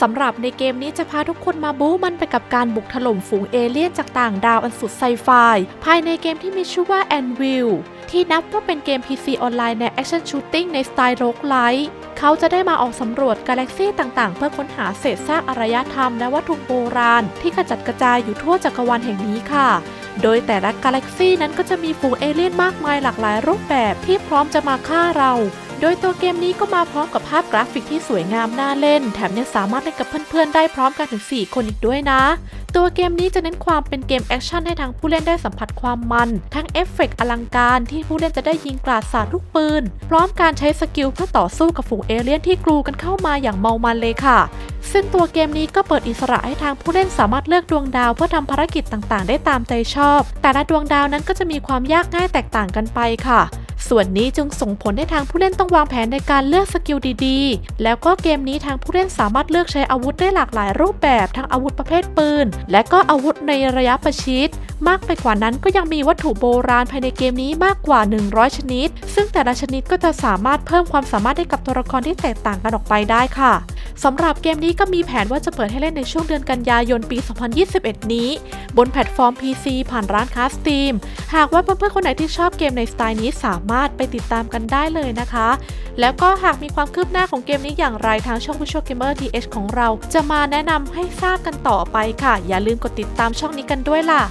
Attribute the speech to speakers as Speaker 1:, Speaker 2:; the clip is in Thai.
Speaker 1: สำหรับในเกมนี้จะพาทุกคนมาบู๊มันไปกับการบุกถล่มฝูงเอเลี่ยนจากต่างดาวอันสุดไซไฟภายในเกมที่มีชื่อว่า Anvil ที่นับว่าเป็นเกม PC ออนไลน์ในแอคชั่นชูตติ้งในสไตล์โรกไลท์เขาจะได้มาออกสำรวจกาแล็กซี่ต่างๆ เพื่อค้นหาเศษซากอารยธรรมและวัตถุโบราณ ที่กระจัดกระจายอยู่ทั่วจักรวาลแห่งนี้ค่ะ โดยแต่ละกาแล็กซี่นั้นก็จะมีฝูงเอเลี่ยนมากมายหลากหลายรูปแบบที่พร้อมจะมาฆ่าเรา โดยตัวเกมนี้ก็มาพร้อมกับภาพกราฟิกที่สวยงามน่าเล่น แถมยังสามารถเล่นกับเพื่อนๆ ได้พร้อมกันถึง 4 คนอีกด้วยนะ ตัวเกมนี้จะเน้นความเป็นเกมแอคชั่นให้ทางผู้เล่นได้สัมผัสความมัน ทั้งเอฟเฟกต์อลังการที่ผู้เล่นจะได้ยิงกราดสาดลูกปืน พร้อมการใช้สกิลเพื่อต่อสู้กับฝูงเอเลี่ยนที่กลูกันเข้ามาอย่างเมามันเลยค่ะ ซึ่งตัวเกมนี้ก็เปิดอิสระให้ทางผู้เล่นสามารถเลือกดวงดาวเพื่อทำภารกิจต่างๆ ได้ตามใจชอบ แต่ละดวงดาวนั้นก็จะมีความยากง่ายแตกต่างกันไปค่ะ ส่วนนี้จึงส่งผลให้ทางผู้เล่นต้องวางแผนในการเลือกสกิลดีๆ แล้วก็เกมนี้ทางผู้เล่นสามารถเลือกใช้อาวุธได้หลากหลายรูปแบบทั้งอาวุธประเภทปืน และก็อาวุธในระยะประชิด มากไปกว่านั้นก็ยังมีวัตถุโบราณภายในเกมนี้มากกว่า 100 ชนิด ซึ่งแต่ละชนิดก็จะสามารถเพิ่มความสามารถให้กับตัวละครที่แตกต่างกันออกไปได้ค่ะ สำหรับเกมนี้ก็มีแผนว่าจะเปิดให้เล่นในช่วงเดือนกันยายนปี 2021 นี้ บนแพลตฟอร์ม PC ผ่านร้านค้า Steam หากว่าเพื่อนๆคนไหนที่ชอบเกมในสไตล์นี้สามารถไปติดตามกันได้เลยนะคะ แล้วก็หากมีความคืบหน้าของเกมนี้อย่างไรทางช่อง Visual Gamer TH ของเรา จะมาแนะนำให้ทราบกันต่อไปค่ะ อย่าลืมกดติดตามช่องนี้กันด้วยล่ะ